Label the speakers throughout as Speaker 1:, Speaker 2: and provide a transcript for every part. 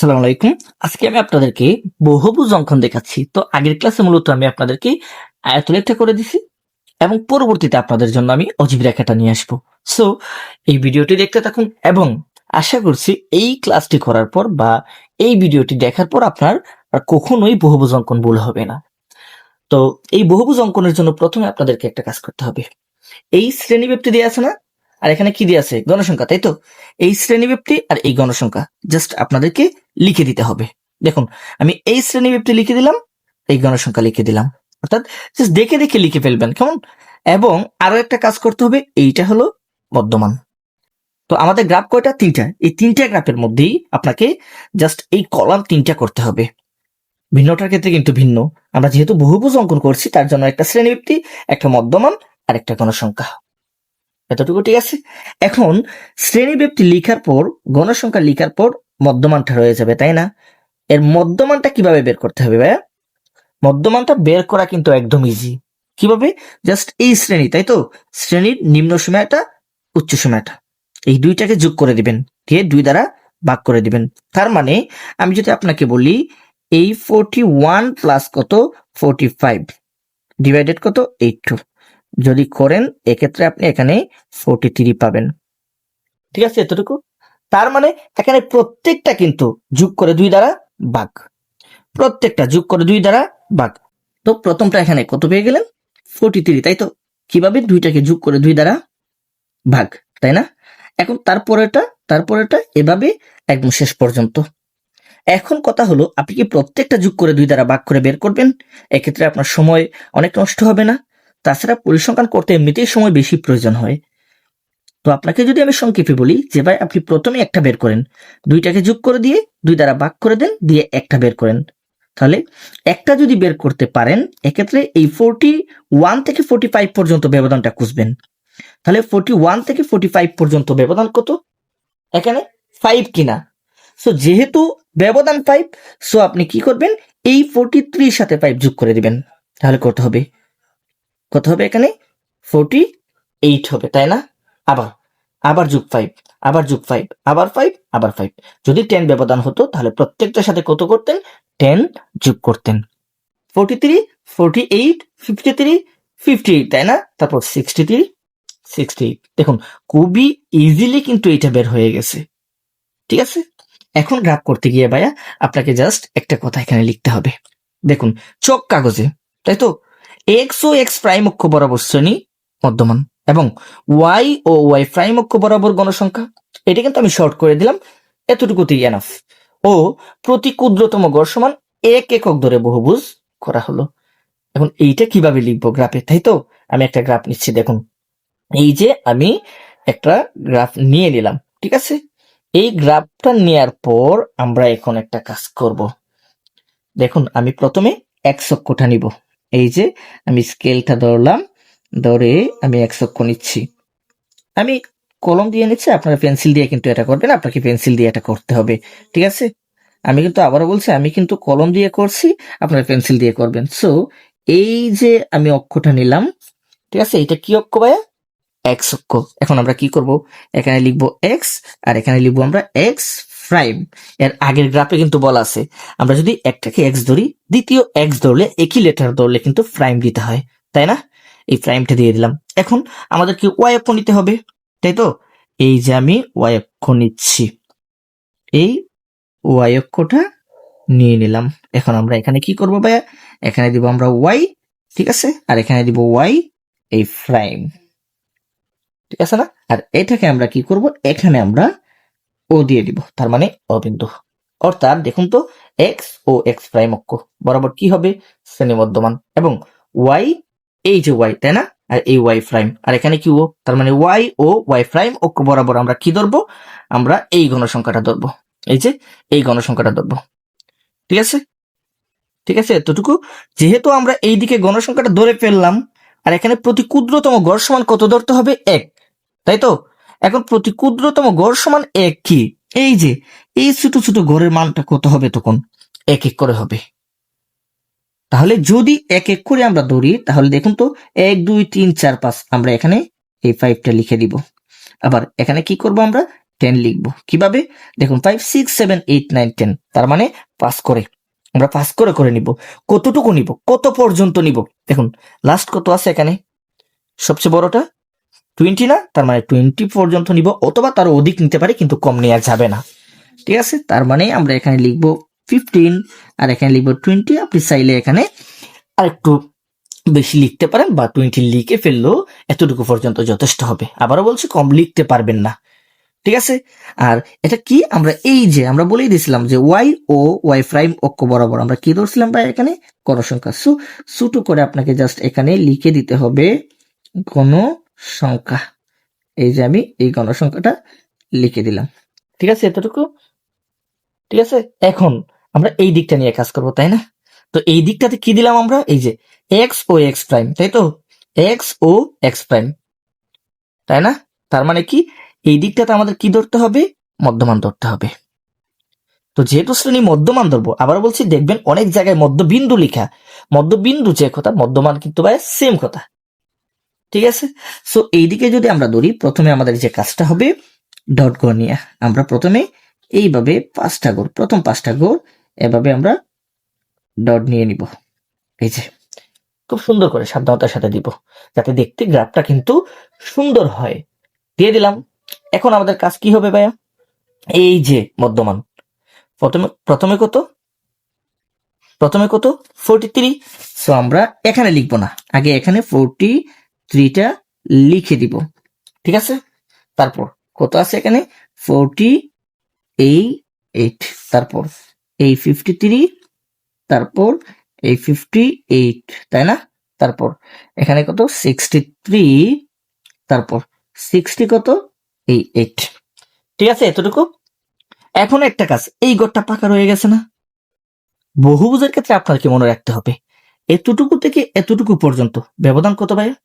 Speaker 1: আসসালামু আলাইকুম। আজকে আমি আপনাদেরকে বহুভুজ অঙ্কন দেখাচ্ছি। তো আগের ক্লাসে মূলত আমি আপনাদেরকে আয়তলেখটা করে দিছি এবং পরবর্তীতে আপনাদের জন্য আমি অজীব রেখাটা নিয়ে আসব। সো এই ভিডিওটি দেখতে থাকুন এবং আশা করছি এই ক্লাসটি করার পর বা এই ভিডিওটি দেখার পর আপনার আর কখনোই বহুভুজ অঙ্কন ভুল হবে না। তো এই বহুভুজ অঙ্কনের জন্য প্রথমে আপনাদেরকে একটা কাজ করতে হবে। এই শ্রেণি শ্রেণীব্যাপ্তি দিয়ে আছে না? আর এখানে কি দিয়ে আছে? গণসংখ্যা, তাই তো? এই শ্রেণীব্যাপ্তি আর এই গণসংখ্যা জাস্ট আপনাদেরকে লিখে দিতে হবে। দেখুন, আমি এই শ্রেণীব্যাপ্তি লিখে দিলাম, এই গণসংখ্যা লিখে দিলাম। অর্থাৎ জাস্ট দেখে দেখে লিখে ফেলবেন, কেমন? এবং আরও একটা কাজ করতে হবে, এইটা হলো বর্ধমান। তো আমাদের গ্রাফ কয়টা? তিনটা। এই তিনটা গ্রাফের মধ্যেই আপনাকে জাস্ট এই কলাম তিনটা করতে হবে। ভিন্নটার ক্ষেত্রে কিন্তু ভিন্ন। আমরা যেহেতু বহুভুজ অঙ্কন করছি, তার জন্য একটা শ্রেণীব্যাপ্তি, একটা মধ্যমান আর একটা গণসংখ্যা। এতটুকু ঠিক আছে? এখন শ্রেণীব্যাপ্তি লিখার পর, গণসংখ্যা লিখার পর মধ্যমানটা রয়ে যাবে, তাই না? এর মধ্যমানটা কীভাবে বের করতে হবে ভাইয়া? মধ্যমানটা বের করা কিন্তু একদম ইজি কীভাবে? জাস্ট এই শ্রেণি, তাই তো? শ্রেণির নিম্ন সময়টা, উচ্চ সময়টা। এই দুইটাকে যোগ করে দিবেন, দিয়ে দুই দ্বারা ভাগ করে দিবেন। তার মানে আমি যদি আপনাকে বলি, এই ফোরটি ওয়ান প্লাস কত? ফোরটি ফাইভ ডিভাইডেড কত? এইট টু যদি করেন, এক্ষেত্রে আপনি এখানে ফোরটি থ্রি পাবেন। ঠিক আছে? এতটুকু? তার মানে এখানে প্রত্যেকটা কিন্তু যোগ করে দুই দ্বারা বাঘ প্রত্যেকটা যোগ করে দুই দ্বারা বাঘ তো প্রথমটা এখানে কত পেয়ে গেলেন? ফোরটি থ্রি তাই তো? কীভাবে দুইটাকে যোগ করে দুই দ্বারা ভাগ, তাই না? এখন তারপরেটা তারপরেটা এভাবে একদম শেষ পর্যন্ত। এখন কথা হলো, আপনি কি প্রত্যেকটা যোগ করে দুই দ্বারা ভাগ করে বের করবেন? এক্ষেত্রে আপনার সময় অনেক নষ্ট হবে না। তাছাড়া পরিসংখ্যান করতে এমনিতেই সময় বেশি প্রয়োজন হয়। তো আপনাকে যদি আমি সংক্ষেপে বলি যে ভাই, আপনি প্রথমে একটা বের করেন। দুইটাকে যোগ করে দিয়ে দুই দ্বারা ভাগ করে দেন, দিয়ে একটা বের করেন। তাহলে একটা যদি বের করতে পারেন, এক্ষেত্রে এই ফোরটি ওয়ান থেকে ফোরটি ফাইভ পর্যন্ত ব্যবধানটা খুঁজবেন। তাহলে ফোরটি ওয়ান থেকে ফোরটি ফাইভ পর্যন্ত ব্যবধান কত? এখানে ফাইভ কিনা। সো যেহেতু ব্যবধান ফাইভ সো আপনি কি করবেন? এই ফোরটি থ্রির সাথে ফাইভ যোগ করে দিবেন। তাহলে কত হবে। কত হবে এখানে? ফোরটি এইট হবে, তাই না? আবার আবার যুগ ফাইভ আবার যুগ ফাইভ আবার ফাইভ আবার ফাইভ যদি টেন ব্যবধান হতো, তাহলে প্রত্যেকটার সাথে কত করতেন? টেন যোগ করতেন। Forty three forty eight fifty three fifty eight তাই না? তারপর সিক্সটি থ্রি সিক্সটি এইট দেখুন, খুবই ইজিলি কিন্তু এটা বের হয়ে গেছে। ঠিক আছে? এখন গ্রাফ করতে গিয়ে ভাইয়া, আপনাকে জাস্ট একটা কথা এখানে লিখতে হবে। দেখুন চক কাগজে, তাই তো? এক্স ও এক্স প্রাইম অক্ষ বরাবর শ্রেণি মধ্যমান এবং ওয়াই ও ওয়াই প্রাইম অক্ষ বরাবর গণসংখ্যা। এটা কিন্তু আমি শর্ট করে দিলাম, এতটুকুতেই এনাফ ও, প্রতি ক্ষুদ্রতম গড় সমান এক একক ধরে বহুভুজ করা হলো। এখন এইটা কীভাবে লিখব গ্রাফে তাই তো? আমি একটা গ্রাফ নিচ্ছি, দেখুন। এই যে আমি একটা গ্রাফ নিয়ে নিলাম, ঠিক আছে? এই গ্রাফটা নেয়ার পর আমরা এখন একটা কাজ করব। দেখুন, আমি প্রথমে এক অক্ষটা নিব। এই যে আমি স্কেলটা ধরলাম, ধরে আমি এক অক্ষ নিচ্ছি। আমি কলম দিয়ে নিচ্ছি আপনারা পেন্সিল দিয়ে কিন্তু এটা করবেন, আপনাকে পেন্সিল দিয়ে এটা করতে হবে, ঠিক আছে? আমি কিন্তু আবারও বলছি, আমি কিন্তু কলম দিয়ে করছি, আপনারা পেন্সিল দিয়ে করবেন। সো এই যে আমি অক্ষটা নিলাম, ঠিক আছে? এটা কি অক্ষ ভাইয়া? এক্স অক্ষ এখন আমরা কি করব? এখানে লিখব এক্স আর এখানে লিখব আমরা এক্স প্রাইম এর আগের গ্রাফে কিন্তু বলা আছে। আমরা যদি একটাকে এক্স ধরি, দ্বিতীয় এক্স ধরলে একই লেটার ধরলে কিন্তু প্রাইম দিতে হয়, তাই না? এই প্রাইমটা দিয়ে দিলাম। এখন আমাদের কি ওয়াই অক্ষ নিতে হবে, তাই তো? এই যে আমি ওয়াই অক্ষ নিচ্ছি, এই ওয়াই অক্ষটা নিয়ে নিলাম। এখন আমরা এখানে কি করব ভাইয়া? এখানে দিব আমরা ওয়াই ঠিক আছে? আর এখানে দিব ওয়াই এই প্রাইম ঠিক আছে না? আর এটাকে আমরা কি করব? এখানে আমরা ও দিয়ে দিব, তার মানে অবিন্দু। অর্থাৎ দেখুন তো এক্স ও এক্স প্রাইম অক্ষ, বরাবর কি হবে? শ্রেণি মধ্যমান এবং ওয়াই এই যে ওয়াই তাই না? আর এই ওয়াই প্রাইম আর এখানে কি ও? তার মানে ওয়াই ও ওয়াই প্রাইম অক্ষ বরাবর আমরা কি ধরবো? আমরা এই গণসংখ্যাটা ধরবো। এই যে এই গণসংখ্যাটা ধরবো। ঠিক আছে? ঠিক আছে, এতটুকু। যেহেতু আমরা এই দিকে গণসংখ্যাটা ধরে ফেললাম, আর এখানে প্রতি ক্ষুদ্রতম গড় সমান কত ধরতে হবে? এক। তাই তো? এখন প্রতি ক্ষুদ্রতম গড় সমান এক কি? এই যে, এই ছোট ছোট গড়ের মানটা কত হবে তখন? এক এক করে হবে। তাহলে যদি এক এক করে আমরা ধরি, তাহলে দেখুন তো, এক, দুই, তিন, চার, পাঁচ, আমরা এখানে এই ফাইভটা লিখে দিব। আবার এখানে কি করব আমরা? টেন লিখব। কীভাবে? দেখুন five six seven eight nine ten তার মানে পাস করে। আমরা পাস করে করে নিব। কতটুকু নিব? কত পর্যন্ত নিব? দেখুন লাস্ট কত আছে এখানে? সবচেয়ে বড়টা? টোয়েন্টি না, তার মানে টোয়েন্টি পর্যন্ত নিব, অথবা তার অধিক নিতে পারি, কিন্তু কম নেওয়া যাবে না। ঠিক আছে? তার মানে আমরা এখানে লিখব ফিফটিন আর এখানে লিখব টোয়েন্টি আপনি চাইলে এখানে আরেকটু বেশি লিখতে পারেন, বা টোয়েন্টি লিখে ফেললেও এতটুকু পর্যন্ত যথেষ্ট হবে। আবারও বলছি, কম লিখতে পারবেন না। ঠিক আছে? আর এটা কি? আমরা এই যে, আমরা বলেই দিয়েছিলাম যে ওয়াই ও ওয়াই প্রাইম অক্ষ বরাবর। আমরা কি ধরছিলাম ভাই এখানে? গণসংখ্যা সু ছোট করে আপনাকে জাস্ট এখানে লিখে দিতে হবে গণসংখ্যা এই যে আমি এই গণসংখ্যাটা লিখে দিলাম। ঠিক আছে? এতটুকু? ঠিক আছে? এখন আমরা এই দিকটা নিয়ে কাজ করব, তাই না? তো এই দিকটাতে কি দিলাম আমরা? এই যে এক্স ও এক্স প্রাইম তাই তো? এক্স ও এক্স প্রাইম তাই না? তার মানে কি? এই দিকটাতে আমাদের কি ধরতে হবে? মধ্যমান ধরতে হবে। তো যেহেতু শ্রেণি মধ্যমান ধরবো, আবার বলছি দেখবেন অনেক জায়গায় মধ্যবিন্দু লেখা। মধ্যবিন্দু যে কথা, মধ্যমান কিন্তু ভাই সেম কথা। ঠিক আছে? সো এইদিকে যদি আমরা ধরি, প্রথমে আমাদের যে কাজটা হবে ডট গড় নিয়ে। আমরা প্রথমে এইভাবে পাঁচটা গড়, প্রথম পাঁচটা গড় এভাবে আমরা ডট নিয়ে নিব। এই যে, খুব সুন্দর করে সাবধানতার সাথে দিব, যাতে দেখতে গ্রাফটা কিন্তু সুন্দর হয়। দিয়ে দিলাম। এখন আমাদের কাজ কি হবে ভাইয়া? এই যে মধ্যমান। প্রথমে প্রথমে কত? প্রথমে কত? ফোরটি থ্রি সো আমরা এখানে লিখব না। আগে এখানে ফোরটি থ্রিটা লিখে দিব। ঠিক আছে? তারপর কত আছে এখানে? ফোরটি এই এইট তারপর এই ফিফটি থ্রি তারপর এই ফিফটি এইট তাই না? তারপর এখানে কত? সিক্সটি থ্রি তারপর সিক্সটি কত? এই এইট ঠিক আছে? এতটুকু? এখন একটা কাজ, এই গড়টা পাকা রয়ে গেছে না? বহুভুজের ক্ষেত্রে আপনার কি মনে রাখতে হবে? এতটুকু থেকে এতটুকু পর্যন্ত ব্যবধান কত ভাইয়া?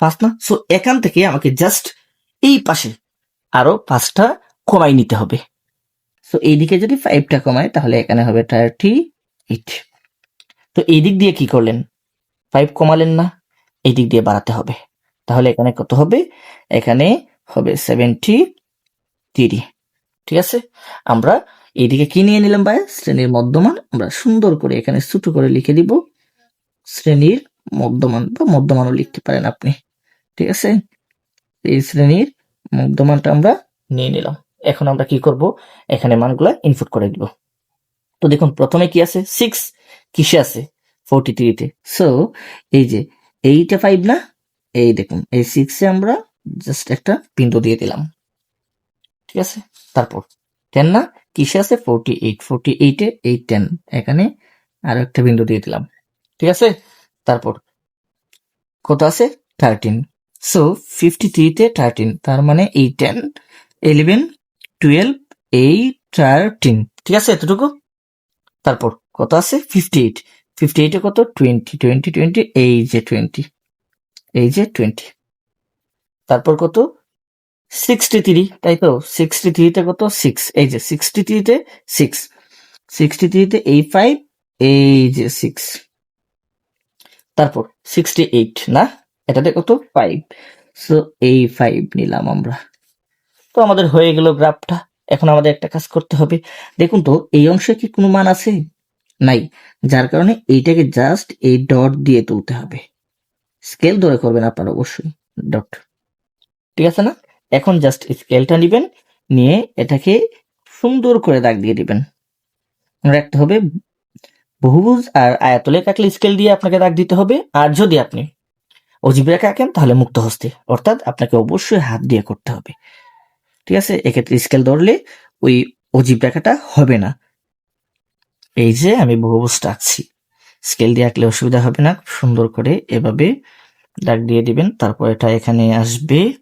Speaker 1: পাঁচ না? সো এখান থেকে আমাকে জাস্ট এই পাশে আরও পাঁচটা কমাই নিতে হবে। সো এইদিকে যদি ফাইভটা কমায়, তাহলে এখানে হবে থার্টি এইট তো এই দিক দিয়ে কি করলেন? ফাইভ কমালেন না এই দিক দিয়ে বাড়াতে হবে। তাহলে এখানে কত হবে? এখানে হবে সেভেন্টি থ্রি ঠিক আছে? আমরা এইদিকে কি নিয়ে নিলাম ভাই? শ্রেণির মধ্যমান। আমরা সুন্দর করে এখানে ছোট করে লিখে দিব। শ্রেণির মধ্যমান বা মধ্যমানও লিখতে পারেন আপনি। ঠিক আছে? এই শ্রেণির মধ্যমানটা আমরা নিয়ে নিলাম। এখন আমরা কি করব? এখানে মানগুলা ইনপুট করে দিব। তো দেখুন, প্রথমে কি আছে? সিক্স কিসে আছে? ফোরটি থ্রিতে সো এই যে এইটা ফাইভ না? এই দেখুন, এই সিক্সে আমরা জাস্ট একটা বিন্দু দিয়ে দিলাম। ঠিক আছে? তারপর টেন না? কিসে আছে? ফোরটি এইট ফোরটি এইটে এইট টেন এখানে আরও একটা বিন্দু দিয়ে দিলাম। ঠিক আছে? তারপর কত আছে? থার্টিন সো ফিফটি থ্রিতে থার্টিন তার মানে এই টেন ইলেভেন টুয়েলভ এই থার্টিন ঠিক আছে, এতটুকু? তারপর কত আছে? ফিফটি এইট ফিফটি এইটে কত? টোয়েন্টি টোয়েন্টি টোয়েন্টি এই যে টোয়েন্টি এই যে টোয়েন্টি তারপর কত? সিক্সটি থ্রি তাই তো? সিক্সটি থ্রিতে কত? সিক্স এই যে সিক্সটি থ্রিতে সিক্স সিক্সটি থ্রিতে এই ফাইভ এই যে সিক্স তারপর সিক্সটি এইট না? এটাতে কত? ফাইভ সো এই ফাইভ নিলাম আমরা। তো আমাদের হয়ে গেল গ্রাফটা। এখন আমাদের একটা কাজ করতে হবে। দেখুন তো, এই অংশে কি কোনো মান আছে? নাই। যার কারণে এইটাকে জাস্ট এই ডট দিয়ে তুলতে হবে। স্কেল ধরে করবেন আপনারা অবশ্যই ডট ঠিক আছে না? এখন জাস্ট স্কেলটা নেবেন, নিয়ে এটাকে সুন্দর করে দাগ দিয়ে দিবেন। রাখতে হবে, বহুভুজ আর আয়াতলে কাটলে স্কেল দিয়ে আপনাকে দাগ দিতে হবে। আর যদি আপনি অজীব রেখা আঁকেন, তাহলে মুক্ত হস্তে। অর্থাৎ আপনাকে অবশ্যই হাত দিয়ে করতে হবে। ঠিক আছে? এক্ষেত্রে স্কেল ধরলে ওই অজীব রেখাটা হবে না। এই যে আমি বহুভুজটা আঁকছি। স্কেল দিয়ে আঁকলে অসুবিধা হবে না। সুন্দর করে এভাবে দাগ দিয়ে দিবেন। তারপর এটা এখানে আসবে।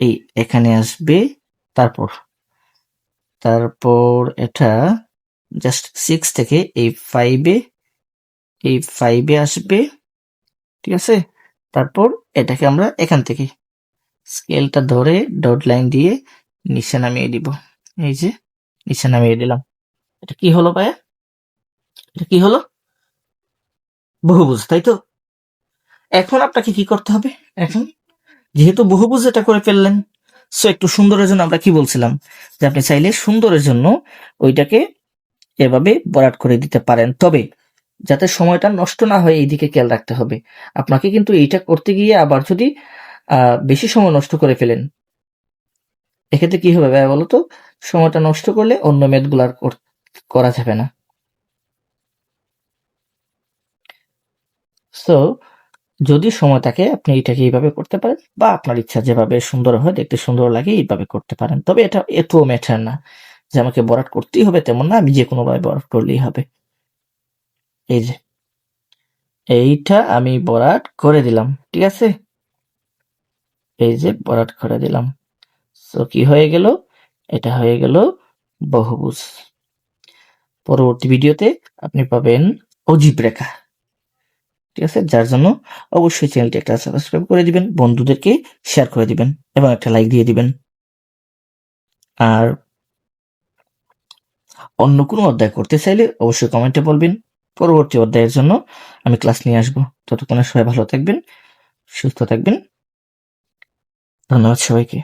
Speaker 1: এই এখানে আসবে। তারপর তারপর এটা জাস্ট সিক্স থেকে এই ফাইভে এই ফাইভে আসবে। ঠিক আছে? তারপর এটাকে আমরা এখান থেকে স্কেলটা ধরে ডট লাইন দিয়ে নিচে নামিয়ে দিব। এই যে নিচে নামিয়ে দিলাম। এটা কি হলো ভাইয়া এটা কি হলো? বহুভুজ, তাই তো? এখন আপনাকে কি করতে হবে? এখন যেহেতু বহুভুজ এটা করে ফেললেন সো একটু সুন্দরের জন্য আমরা কি বলছিলাম? যে আপনি চাইলে সুন্দরের জন্য ওইটাকে এভাবে বরাট করে দিতে পারেন। তবে যাতে সময়টা নষ্ট না হয়, এইদিকে খেয়াল রাখতে হবে। আপনাকে কিন্তু এইটা করতে গিয়ে আবার যদি বেশি সময় নষ্ট করে ফেলেন, এক্ষেত্রে কি হবে ভাই বলতো? সময়টা নষ্ট করলে অন্য মেথগুলো আর কর- করা যাবে না। সো যদি সময় থাকে আপনি এটাকে এইভাবে করতে পারেন বা আপনার ইচ্ছা যেভাবে সুন্দর হয়, দেখতে সুন্দর লাগে, এইভাবে করতে পারেন। তবে এটা এত ম্যাটার না। যে আমাকে বরাট করতেই হবে তেমন না, আমি যে কোনোভাবে বরাট করলেই হবে। এই যে, এইটা আমি বরাট করে দিলাম, ঠিক আছে? এই যে বরাট করে দিলাম। সো কি হয়ে গেল? এটা হয়ে গেল বহুভুজ। পরবর্তী ভিডিওতে আপনি পাবেন অজীব রেখা, ঠিক আছে? যার জন্য অবশ্যই চ্যানেলটি একটা সাবস্ক্রাইব করে দিবেন, বন্ধুদেরকে শেয়ার করে দিবেন এবং একটা লাইক দিয়ে দিবেন। আর অন্য কোনো অধ্যায় করতে চাইলে অবশ্যই কমেন্টে বলবেন। পরবর্তী অধ্যায়ের জন্য আমি ক্লাস নিয়ে আসব। ততক্ষণে সবাই ভালো থাকবেন, সুস্থ থাকবেন। ধন্যবাদ সবাইকে।